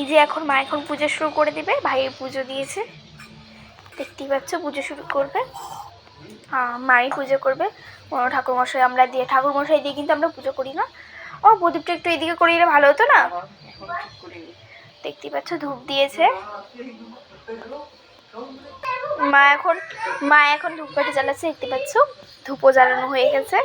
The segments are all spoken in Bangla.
এই যে এখন মা এখন পুজো শুরু করে দিবে, ভাইয়ের পুজো দিয়েছে। দেখতেই পাচ্ছ, পুজো শুরু করবে। হ্যাঁ মাই পুজো করবে। ঠাকুরমশাই, আমরা দিয়ে, ঠাকুরমশাই দিয়ে কিন্তু আমরা পুজো করি না। ও, প্রদীপটা একটু এদিকে করে দিলে ভালো হতো নি। দেখতেই পাচ্ছ, ধূপ দিয়েছে। মা এখন মা এখন ধূপকাঠি জ্বালাচ্ছে, দেখতে পাচ্ছ? ধূপও জ্বালানো হয়ে গেছে।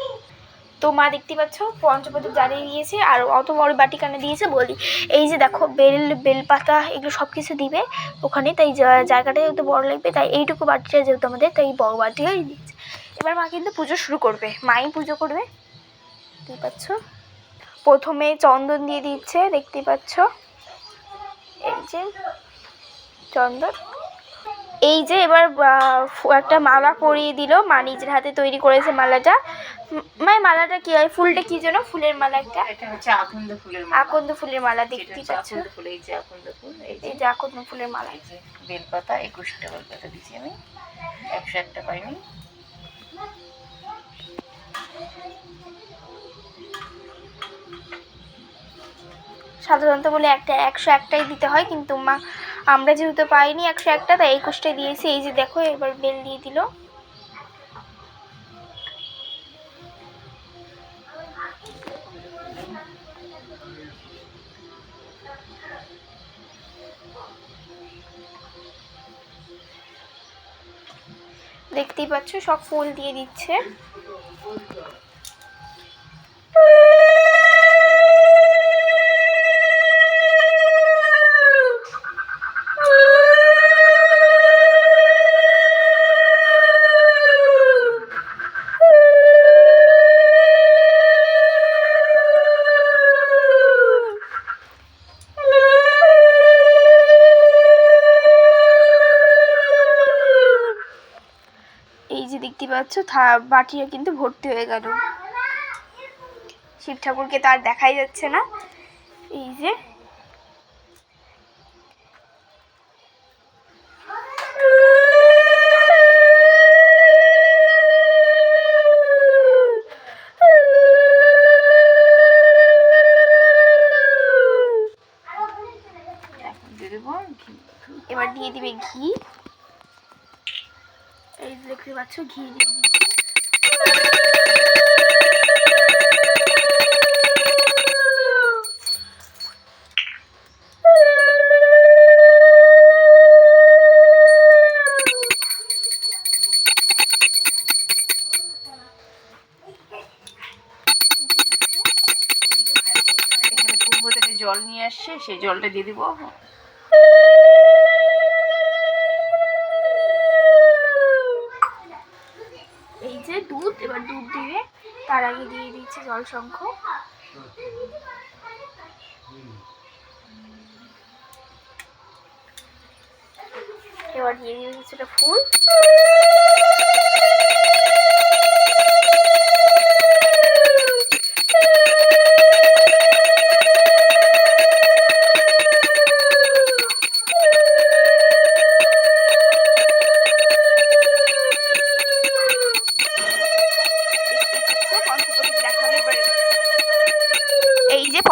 তো মা দেখতে পাচ্ছ, পঞ্চপ্রদীপ জ্বালিয়ে দিয়েছে আর অত বড় বাটি কানে দিয়েছে বলি। এই যে দেখো, বেল, বেলপাতা, এগুলো সব কিছু দিবে ওখানে, তাই জা- জায়গাটা যেহেতু বড় লাগবে, তাই এইটুকু বাটিটা যেহেতু আমাদের, তাই বড় বাটিটাই দিয়েছে। এবার মা কিন্তু পুজো শুরু করবে। মাই পুজো করবে। দেখতে পাচ্ছ? প্রথমে চন্দন দিয়ে দিচ্ছে, দেখতে পাচ্ছ? এই যে চন্দন। এই যে এবার একটা মালা পরিয়ে দিল। মা নিজের হাতে তৈরি করেছে মালাটা। মানে মালাটা কি হয়? ফুলটা কি যেন? ফুলের মালা একটা। এটা হচ্ছে আকন্দ ফুলের মালা। আকন্দ ফুলের মালা এটা পাচ্ছ? আকন্দ ফুল এই যে আকন্দ ফুল এই যে আকন্দ ফুলের মালা। এই যে বেলপাতা একুশটা বেলপাতা দিচ্ছি আমি। একশো একটা পাইনি। সাধারণত বলে একটা একশো একটাই দিতে হয় কিন্তু মা আমরা যেহেতু পাইনি একশো একটা, তাই একুশটা দিয়েছি। এই যে দেখো, এবার বেল দিয়ে দিল। দেখতেই পাচ্ছ, সব ফুল দিয়ে দিচ্ছে। দেখতে পাচ্ছ বাটিটা কিন্তু ভর্তি হয়ে গেল। শিব ঠাকুরকে তো আর দেখাই যাচ্ছে না। এই যে। এবার দিয়ে দিবে ঘি। দেখতে পাচ্ছ ঘি দিয়ে দিচ্ছে। জল নিয়ে আসছে সেই জলটা দিয়ে দিব। দিয়ে দিচ্ছে জল শঙ্খ এবার দিয়ে দিবে কিছুটা ফুল।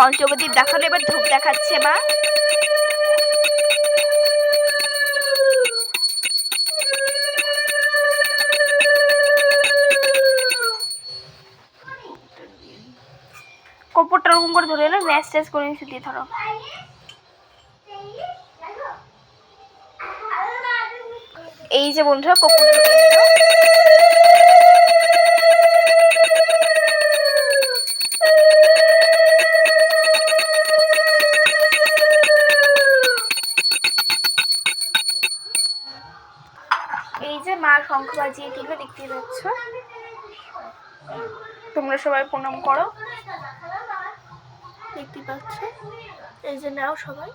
পঞ্চবদ্বীপ দেখাল এবার ধূপ দেখাচ্ছে, মা। কপরটা ওরকম করে ধরে না ম্যাচ ট্যাচ করে নিচে দিয়ে ধরো। এই যে বন্ধুরা কপর ধরে নিল এই যে মা শঙ্খ বাজিয়ে দিল দেখতে পাচ্ছ। তোমরা সবাই প্রণাম করো। দেখতে পাচ্ছ? এই যে নাও সবাই।